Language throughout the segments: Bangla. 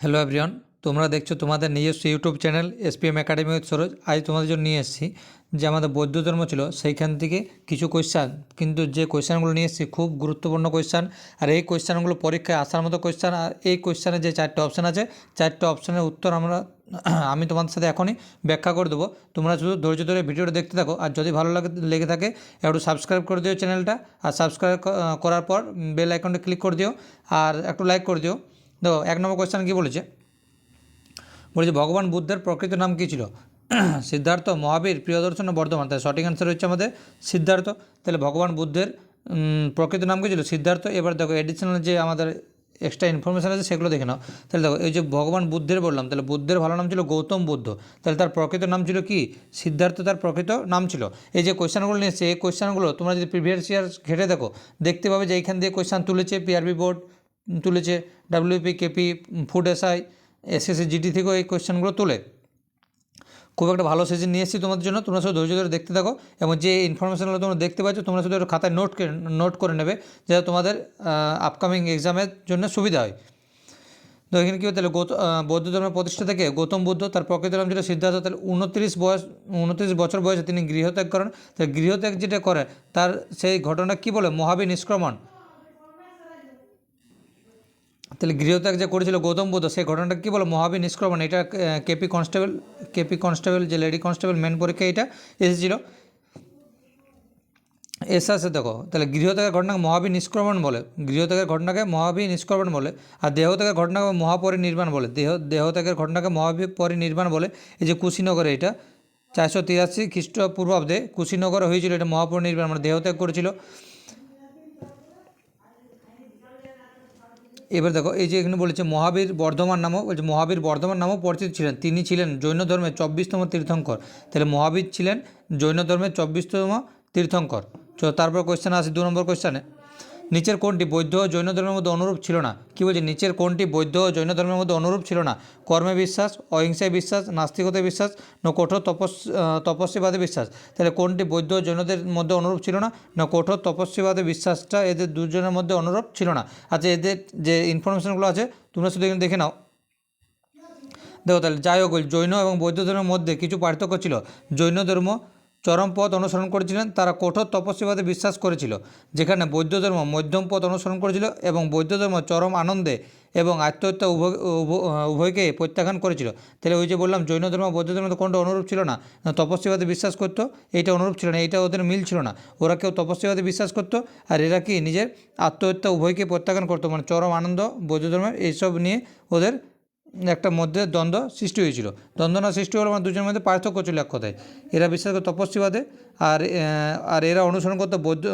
হ্যালো এভরিওয়ান তোমরা দেখছ তোমাদের নিজস্ব YouTube channel SPM academy with Saroj আজ তোমাদের জন্য নিয়ে এসেছি, যে আমাদের বৌদ্ধ ধর্ম ছিল, সেইখান থেকে কিছু কোয়েশ্চান কিন্তু যে কোয়েশ্চানগুলো নিয়ে এসেছি, খুব গুরুত্বপূর্ণ কোয়েশ্চান আর এই কোয়েশ্চানগুলো পরীক্ষায় আসার মতো কোয়েশ্চান আর এই কোয়েশ্চানে যে চারটে অপশান আছে, চারটে অপশানের উত্তর আমরা, আমি তোমাদের সাথে এখনই ব্যাখ্যা করে দেবো। তোমরা শুধু ধৈর্য ধরে ভিডিওটা দেখতে থাকো। আর যদি ভালো লাগে, লেগে থাকে, একটু সাবস্ক্রাইব করে দিও চ্যানেলটা আর সাবস্ক্রাইব করার পর বেল আইকনটা ক্লিক করে দিও। আর একটু লাইক করে দিও। দেখো, এক নম্বর কোয়েশ্চান কী বলেছে? বলেছে, ভগবান বুদ্ধের প্রকৃত নাম কী ছিল? সিদ্ধার্থ, মহাবীর, প্রিয়দর্শন, বর্ধমান। তাই সঠিক অ্যান্সার হচ্ছে আমাদের সিদ্ধার্থ। তাহলে ভগবান বুদ্ধের প্রকৃত নাম কী ছিল? সিদ্ধার্থ। এবার দেখো এডিশনাল যে আমাদের এক্সট্রা ইনফরমেশান আছে, সেগুলো দেখে নাও। তাহলে দেখো, এই যে ভগবান বুদ্ধের বললাম, তাহলে বুদ্ধের ভালো নাম ছিল গৌতম বুদ্ধ। তাহলে তার প্রকৃত নাম ছিল কি? সিদ্ধার্থ তার প্রকৃত নাম ছিল। এই যে কোয়েশ্চানগুলো নিয়ে এসছে, এই কোয়েশ্চানগুলো তোমরা যদি প্রিভিয়াস ইয়ার ঘেটে দেখো, দেখতে পাবে যে এইখান দিয়ে কোয়েশ্চান তুলেছে পিআরবি বোর্ড তুলেছে WP KP food SI SSC GD থেকেও এই কোয়েশ্চেনগুলো তোলে। খুব একটা ভালো সেজন নিয়ে এসেছি তোমাদের জন্য। তোমরা শুধু ধৈর্য ধরে দেখতে থাকো এবং যে ইনফরমেশানগুলো তোমরা দেখতে পাচ্ছ, তোমরা শুধু একটু খাতায় নোট নোট করে নেবে যাতে তোমাদের আপকামিং এক্সামের জন্য সুবিধা হয়। তো এখানে কী হয়, তাহলে গৌত বৌদ্ধ ধর্মের প্রতিষ্ঠা থেকে গৌতম বুদ্ধ, তার প্রকৃত নাম যেটা সিদ্ধার্থ, তাহলে উনত্রিশ বয়স, উনত্রিশ বছর বয়সে তিনি গৃহত্যাগ করেন। তাহলে গৃহত্যাগ যেটা করে, তার সেই ঘটনা কী বলে? মহাবীর নিষ্ক্রমণ তাহলে গৃহত্যাগ যে করেছিল গৌতম বুদ্ধ, সেই ঘটনাটা কী বলো? মহাবীর নিষ্ক্রমণ, এটা কেপি কনস্টেবল কেপি কনস্টেবল যে লেডি কনস্টেবল মেন পরীক্ষা এটা এসেছিল। এসে আছে দেখো, তাহলে গৃহত্যাগের ঘটনাকে মহাবীর নিষ্ক্রমণ বলে, গৃহত্যাগের ঘটনাকে মহাবীর নিষ্ক্রমণ বলে, আর দেহত্যাগের ঘটনাকে মহাপরিনির্বাণ বলে, দেহ, দেহত্যাগের ঘটনাকে মহাপরিনির্বাণ বলে, এই যে কুশীনগরে এটা, চারশো তিরাশি খ্রিস্টপূর্বাব্দে কুশীনগরে হয়েছিল এটা মহাপরিনির্বাণ মানে দেহত্যাগ করেছিল। এবার দেখো, এই যে এখানে বলেছে মহাবীর বর্ধমান নামও বলছে মহাবীর বর্ধমান নামও পরিচিত ছিলেন। তিনি ছিলেন জৈন ধর্মের চব্বিশতম তীর্থঙ্কর। তাহলে মহাবীর ছিলেন জৈন ধর্মের চব্বিশতম তীর্থঙ্কর। তো তারপর কোয়েশ্চেন আসে, দু নম্বর কোয়েশ্চেনে নিচের কোনটি বৌদ্ধ ও জৈন ধর্মের মধ্যে অনুরূপ ছিল না? কী বলছে? নিচের কোনটি বৌদ্ধ ও জৈন ধর্মের মধ্যে অনুরূপ ছিল না? কর্মে বিশ্বাস অহিংসায় বিশ্বাস নাস্তিকতায় বিশ্বাস না কঠোর তপস আহ, তপস্বীবাদে বিশ্বাস? তাহলে কোনটি বৌদ্ধ জৈনদের মধ্যে অনুরূপ ছিল না? না কঠোর তপস্বীবাদে বিশ্বাসটা এদের দুজনের মধ্যে অনুরূপ ছিল না? আচ্ছা এদের যে ইনফরমেশনগুলো আছে তোমরা শুধু এখানে দেখে নাও। দেখো তাহলে যাই হোক জৈন এবং বৌদ্ধ ধর্মের মধ্যে কিছু পার্থক্য ছিল। জৈন ধর্ম চরম পথ অনুসরণ করেছিলেন, তারা কঠোর তপস্বীবাদে বিশ্বাস করেছিল, যেখানে বৌদ্ধ ধর্ম মধ্যম পথ অনুসরণ করেছিল এবং বৌদ্ধ ধর্ম চরম আনন্দে এবং আত্মহত্যা উভয় উভয়কে প্রত্যাখ্যান করেছিল। তাহলে ওই যে বললাম, জৈন ধর্ম, বৌদ্ধ ধর্ম তো কোনটা অনুরূপ ছিল না, তপস্বীবাদে বিশ্বাস করতো, এইটা অনুরূপ ছিল না, এইটা ওদের মিল ছিল না। ওরা কেউ তপস্বীবাদে বিশ্বাস করতো, আর এরা কি, নিজের আত্মহত্যা উভয়কে প্রত্যাখ্যান করতো মানে চরম আনন্দ, বৌদ্ধ ধর্মের, এইসব নিয়ে ওদের একটা মধ্যে দ্বন্দ্ব সৃষ্টি হয়েছিল। দ্বন্দ্ব না সৃষ্টি হলো আমার দুজনের মধ্যে পার্থক্য ছিল এক কথায়। এরা বিশ্বাস করতো তপস্বীবাদে আর আর এরা অনুসরণ করতো বৌদ্ধ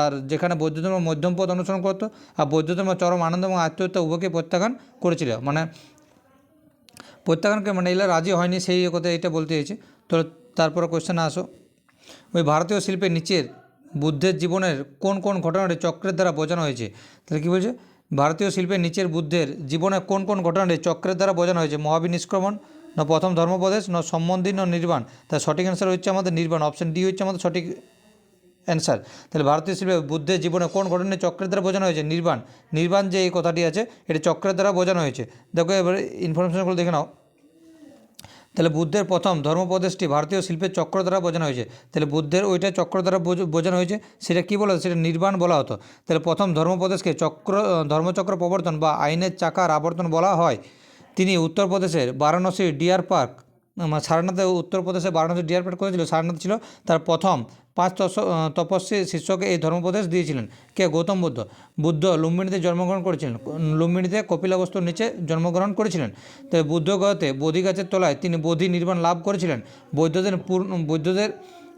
আর যেখানে বৌদ্ধ ধর্ম মধ্যম পথ অনুসরণ করতো আর বৌদ্ধ ধর্ম চরম আনন্দ এবং আত্মহত্যা উভয়কে প্রত্যাখ্যান করেছিল। মানে প্রত্যাখ্যানকে মানে এরা রাজি হয়নি সেই কথা এটা বলতে চাইছে। তো তারপরে কোয়েশ্চেনে আসো। ওই ভারতীয় শিল্পের নিচের বুদ্ধের জীবনের কোন কোন ঘটনাটি চক্রের দ্বারা বোঝানো হয়েছে? তাহলে কী বলছে? ভারতীয় শিল্পের নিচের বুদ্ধের জীবনে কোন কোন ঘটনাটি চক্রের দ্বারা বোঝানো হয়েছে? মহাবিনিষ্ক্রমণ, না প্রথম ধর্মপ্রদেশ, না সম্বন্ধী, ন নির্বাণ? তার সঠিক অ্যান্সার হচ্ছে আমাদের নির্বাণ। অপশন ডি হচ্ছে আমাদের সঠিক অ্যান্সার তাহলে ভারতীয় শিল্পে বুদ্ধের জীবনে কোন ঘটনাটি চক্রের দ্বারা বোঝানো হয়েছে? নির্বাণ। নির্বাণ যে এই কথাটি আছে, এটা চক্রের দ্বারা বোঝানো হয়েছে। দেখো এবার ইনফরমেশনগুলো দেখে নাও। তাহলে বুদ্ধের প্রথম ধর্মপ্রদেশটি ভারতীয় শিল্পের চক্র দ্বারা বোঝানো হয়েছে। তাহলে বুদ্ধের ওইটা চক্র দ্বারা বোঝ- বোঝানো হয়েছে। সেটা কী বলা সেটা নির্বাণ বলা হতো। তাহলে প্রথম ধর্মপ্রদেশকে চক্র, ধর্মচক্র প্রবর্তন বা আইনের চাকার আবর্তন বলা হয়। তিনি উত্তরপ্রদেশের বারাণসী ডিয়ার পার্ক সারনাথে উত্তরপ্রদেশে বারাণসী ডিয়ার পার্ক করেছিল সারনাথ ছিল তার প্রথম পাঁচ তপস্বী শিষ্যকে এই ধর্মপ্রদেশ দিয়েছিলেন। কে? গৌতম বুদ্ধ। বুদ্ধ লুম্বিনীতে জন্মগ্রহণ করেছিলেন। লুম্বিনীতে কপিলাবস্তুর নিচে জন্মগ্রহণ করেছিলেন। তবে বুদ্ধগতে বোধি গাছের তলায় তিনি বোধি নির্মাণ লাভ করেছিলেন। বৌদ্ধদের পূর্ণ বৌদ্ধদের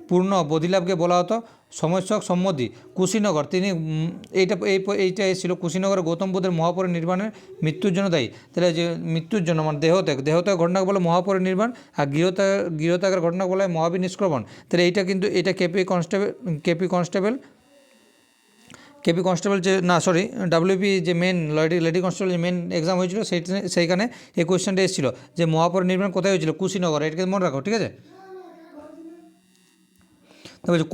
পূর্ণ বোধিলাভকে বলা হতো সমস্যক সম্মতি। কুশীনগর, তিনি এইটা, এই, এইটা এসেছিল। কুশীনগরে গৌতম বুদ্ধের মহাপরিনির্বাণের মৃত্যুর জন্য দায়ী। তাহলে যে মৃত্যুর জন্য মানে দেহত্যাগ দেহত্যাগ ঘটনাকে বলে মহাপরিনির্বাণ আর গৃহত্যাগ, গৃহত্যাগের ঘটনাকে বলা হয় মহাবীর নিষ্ক্রমণ। তাহলে এইটা কিন্তু এটা KP constable KP constable KP constable যে, না সরি ডাব্লিউপি যে মেন লেডি লেডি কনস্টেবল যে মেন এক্সাম হয়েছিল সেই সেইখানে এই কোয়েশ্চেনটা এসেছিল যে মহাপরিনির্বাণ কোথায় হয়েছিল? কুশীনগর এটাকে মনে রাখো, ঠিক আছে?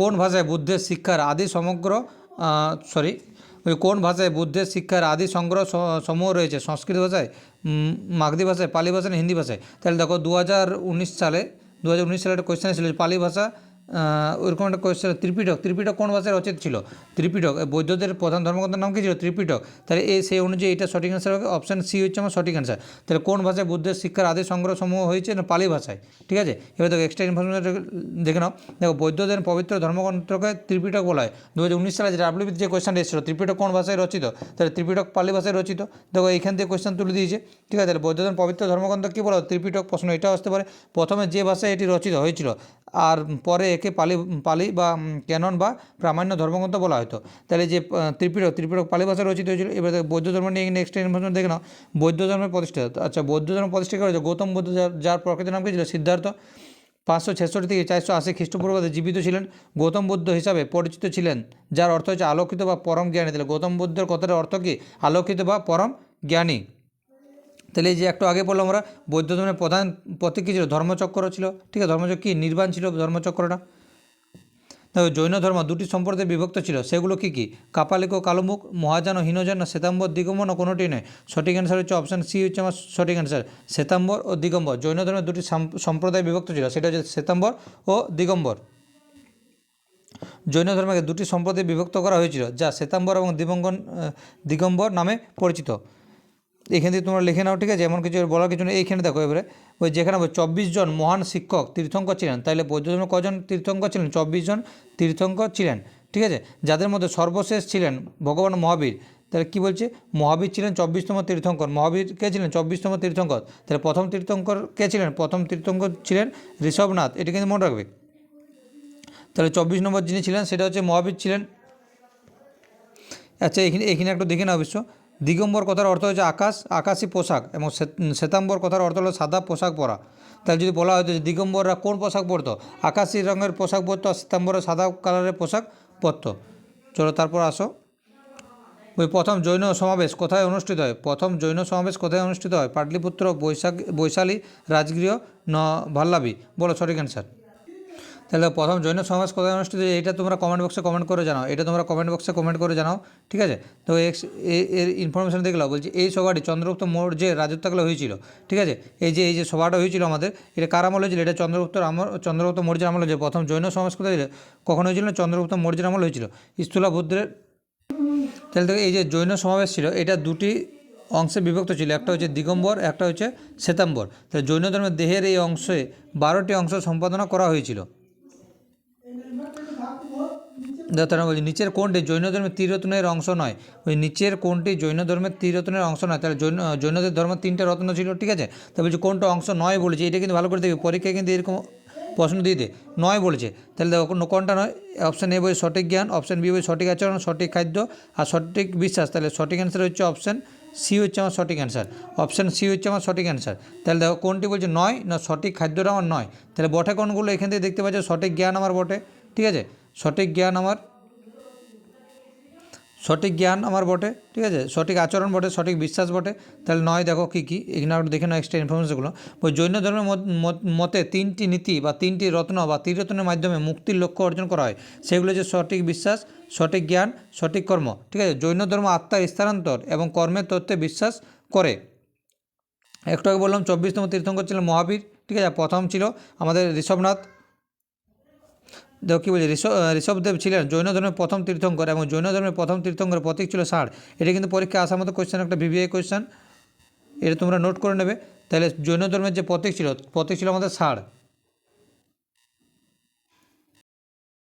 কোন ভাষায় বুদ্ধের শিক্ষার আদি সমগ্র সরি কোন ভাষায় বুদ্ধের শিক্ষার আদি সংগ্রহ সমূহ রয়েছে? সংস্কৃত ভাষায় মাগদি ভাষায়, পালি ভাষায় হিন্দি ভাষায়? তাহলে দেখো দু হাজার উনিশ সালে দু হাজার উনিশ সালে একটা কোয়েশ্চেন ছিল পালি ভাষা ওরকম একটা কোয়েশ্চেন ত্রিপিটক। ত্রিপিটক কোন ভাষায় রচিত ছিল? ত্রিপিটক। বৌদ্ধদের প্রধান ধর্মগ্রন্থের নাম কি ছিল? ত্রিপিটক। তাহলে এই সেই অনুযায়ী এটা সঠিক অ্যান্সার হবে। অপশান সি হচ্ছে আমার সঠিক অ্যান্সার তাহলে কোন ভাষায় বুদ্ধের শিক্ষার আদি সংগ্রহ সমূহ হয়েছে? না, পালি ভাষায়। ঠিক আছে? এবার দেখো এক্সট্রা ইনফরমেশন দেখে নাও। দেখো বৌদ্ধদের পবিত্র ধর্মগ্রন্থকে ত্রিপিটক বলা হয়। দু হাজার উনিশ সালে যে ডাব্লিউবিতে যে কোয়েশ্চেনটা এসেছিল, ত্রিপিটক কোন ভাষায় রচিত? তাহলে ত্রিপিটক পালি ভাষায় রচিত। দেখো এইখান থেকে কোয়েশ্চেন তুলে দিয়েছে। ঠিক আছে? তাহলে বৌদ্ধদের পবিত্র ধর্মগ্রন্থ কী বলা? ত্রিপিটক প্রশ্ন এটাও আসতে পারে। প্রথমে যে ভাষায় এটি রচিত হয়েছিল, আর পরে একে পালি পালি বা ক্যানন বা প্রামাণ্য ধর্মগ্রন্থ বলা হতো তাহলে যে ত্রিপিটক ত্রিপিটক পালি ভাষায় রচিত হয়েছিল, এবার বৌদ্ধ ধর্ম নিয়ে নেক্সট ইনফরমেশন দেখে নাও। বৌদ্ধ ধর্মের প্রতিষ্ঠা আচ্ছা বৌদ্ধ ধর্ম প্রতিষ্ঠা করেছে গৌতম বুদ্ধ যার- প্রকৃত নাম কি ছিল? সিদ্ধার্থ। পাঁচশো ছেষট্টি থেকে চারশো আশি খ্রিস্টপূর্বাব্দে জীবিত ছিলেন, গৌতম বুদ্ধ হিসাবে পরিচিত ছিলেন, যার অর্থ হচ্ছে আলোকিত বা পরম জ্ঞানী। তাহলে গৌতম বুদ্ধের কথাটার অর্থ কি? আলোকিত বা পরম জ্ঞানী। তাহলে যে একটু আগে বললাম আমরা, বৌদ্ধ ধর্মের প্রধান প্রতীক কী ছিল? ধর্মচক্র ছিল। ঠিক আছে, ধর্মচক্র কী? নির্বাণ ছিল ধর্মচক্রটা। তবে জৈন ধর্ম দুটি সম্প্রদায়ে বিভক্ত ছিল। সেগুলো কি কি? কাপালিক ও কালুমুখ, মহাযান ও হীনযান না শ্বেতাম্বর, দিগম্বর, কোনোটি নয়। সঠিক অ্যান্সার হচ্ছে অপশান সি হচ্ছে আমার সঠিক অ্যান্সার শ্বেতাম্বর ও দিগম্বর, জৈন ধর্মের দুটি সাম- সম্প্রদায় বিভক্ত ছিল। সেটা হচ্ছে শ্বেতাম্বর ও দিগম্বর। জৈন ধর্মকে দুটি সম্প্রদায়ে বিভক্ত করা হয়েছিল, যা শ্বেতাম্বর এবং দিবঙ্গন দিগম্বর নামে পরিচিত। এখান থেকে তোমরা লিখে নাও, ঠিক আছে? এমন কিছু বলার কিছু নেই। এইখানে দেখো এবারে, ওই যেখানে চব্বিশ জন মহান শিক্ষক, তীর্থঙ্কর ছিলেন। তাহলে বৌদ্ধ ধর্মে কজন তীর্থঙ্কর ছিলেন? চব্বিশ জন তীর্থঙ্কর ছিলেন, ঠিক আছে? যাদের মধ্যে সর্বশেষ ছিলেন ভগবান মহাবীর, তাহলে কী বলছে? মহাবীর ছিলেন চব্বিশতম তীর্থঙ্কর। মহাবীর কে ছিলেন? চব্বিশতম তীর্থঙ্কর। তাহলে প্রথম তীর্থঙ্কর কে ছিলেন? প্রথম তীর্থঙ্কর ছিলেন ঋষভনাথ। এটা কিন্তু মনে রাখবে। তাহলে চব্বিশ নম্বর যিনি ছিলেন, সেটা হচ্ছে মহাবীর ছিলেন। আচ্ছা এখানে এখানে একটু দেখে না অবশ্য দিগম্বর কথার অর্থ হচ্ছে আকাশ আকাশী পোশাক এবং শ্বেতাম্বর কথার অর্থ হলো সাদা পোশাক পরা। তাহলে যদি বলা হতো যে দিগম্বররা কোন পোশাক পরতো? আকাশী রঙের পোশাক পরতো আর শ্বেতাম্বররা সাদা কালারের পোশাক পরতো। চলো তারপর আসো। ওই প্রথম জৈন সমাবেশ কোথায় অনুষ্ঠিত হয়? প্রথম জৈন সমাবেশ কোথায় অনুষ্ঠিত হয়? পাটলিপুত্র, বৈশাখ, বৈশালী, রাজগৃহ, ন ভাল্লাবি বলো সঠিক অ্যান্সার তাহলে প্রথম জৈন সমাজ কোথায় অনুষ্ঠিত, এটা তোমরা কমেন্ট বক্সে কমেন্ট করে জানাও। এটা তোমরা কমেন্ট বক্সে কমেন্ট করে জানাও, ঠিক আছে? তো এক্সের ইনফরমেশন দেখলাম, বলছি এই সভাটি চন্দ্রগুপ্ত মৌর্যের রাজত্বকালে হয়েছিল, ঠিক আছে? এই যে এই যে সভাটা হয়েছিল আমাদের, এটা কার আমল হয়েছিল? এটা চন্দ্রগুপ্তর আমল চন্দ্রগুপ্ত মৌর্যের আমল হয়েছিল। প্রথম জৈন সমাজ কোথায়? কখন হয়েছিল না? চন্দ্রগুপ্ত মৌর্যের আমল হয়েছিল। স্থূলা বুদ্ধের তাহলে দেখো, এই যে জৈন সমাবেশ ছিল, এটা দুটি অংশে বিভক্ত ছিল, একটা হচ্ছে দিগম্বর, একটা হচ্ছে শ্বেতাম্বর। তাহলে জৈন ধর্মের দেহের এই অংশে বারোটি অংশ সম্পাদনা করা হয়েছিল। তারা বলছি নিচের কোনটি জৈন ধর্মের ত্রিরত্নের অংশ নয়? ওই নিচের কোনটি জৈন ধর্মের ত্রিরত্নের অংশ নয়? তাহলে জৈন জৈনদের ধর্ম তিনটে রত্ন ছিল, ঠিক আছে? তা বলছি কোনটা অংশ নয় বলেছে। এটা কিন্তু ভালো করে দেখবে। পরীক্ষায় কিন্তু এরকম প্রশ্ন দিয়ে দে। নয় বলেছে। তাহলে দেখো কোনটা নয়? অপশান এ বই সঠিক জ্ঞান, অপশান বি বই সঠিক আচরণ, সঠিক খাদ্য আর সঠিক বিশ্বাস। তাহলে সঠিক অ্যান্সার হচ্ছে অপশান সি হচ্ছে আমার সঠিক অ্যান্সার অপশান সি হচ্ছে আমার সঠিক অ্যান্সার তাহলে দেখো, কোনটি বলছে নয় না সঠিক খাদ্যটা আমার নয়? তাহলে বটে কোনগুলো? এখান থেকে দেখতে পাচ্ছ সঠিক জ্ঞান আমার বটে, ঠিক আছে? সঠিক জ্ঞান আমার, সঠিক জ্ঞান আমার বটে, ঠিক আছে? সঠিক আচরণ বটে, সঠিক বিশ্বাস বটে। তাহলে নয় দেখো কী কী? একটু দেখে নাও এক্সট্রা ইনফরমেশনগুলো জৈন ধর্মের মত- তিনটি নীতি বা তিনটি রত্ন বা ত্রিরত্নের মাধ্যমে মুক্তির লক্ষ্য অর্জন করা হয়। সেগুলো হচ্ছে সঠিক বিশ্বাস, সঠিক জ্ঞান, সঠিক কর্ম, ঠিক আছে? জৈন ধর্ম আত্মার স্থানান্তর এবং কর্মের তত্ত্বে বিশ্বাস করে। একটু আগে বললাম, চব্বিশতম তীর্থঙ্কর ছিলেন মহাবীর, ঠিক আছে? প্রথম ছিল আমাদের ঋষভনাথ কী বলছি ঋষভ ঋষভদেব ছিলেন, জৈন ধর্মের প্রথম তীর্থঙ্কর এবং জৈন ধর্মের প্রথম তীর্থঙ্কর প্রতীক ছিল ষাঁড়। এটা কিন্তু পরীক্ষা আসার মতো কোয়েশ্চেন একটা ভিভিআই কোয়েশ্চেন এটা তোমরা নোট করে নেবে। তাহলে জৈন ধর্মের যে প্রতীক ছিল প্রতীক ছিল আমাদের ষাঁড়।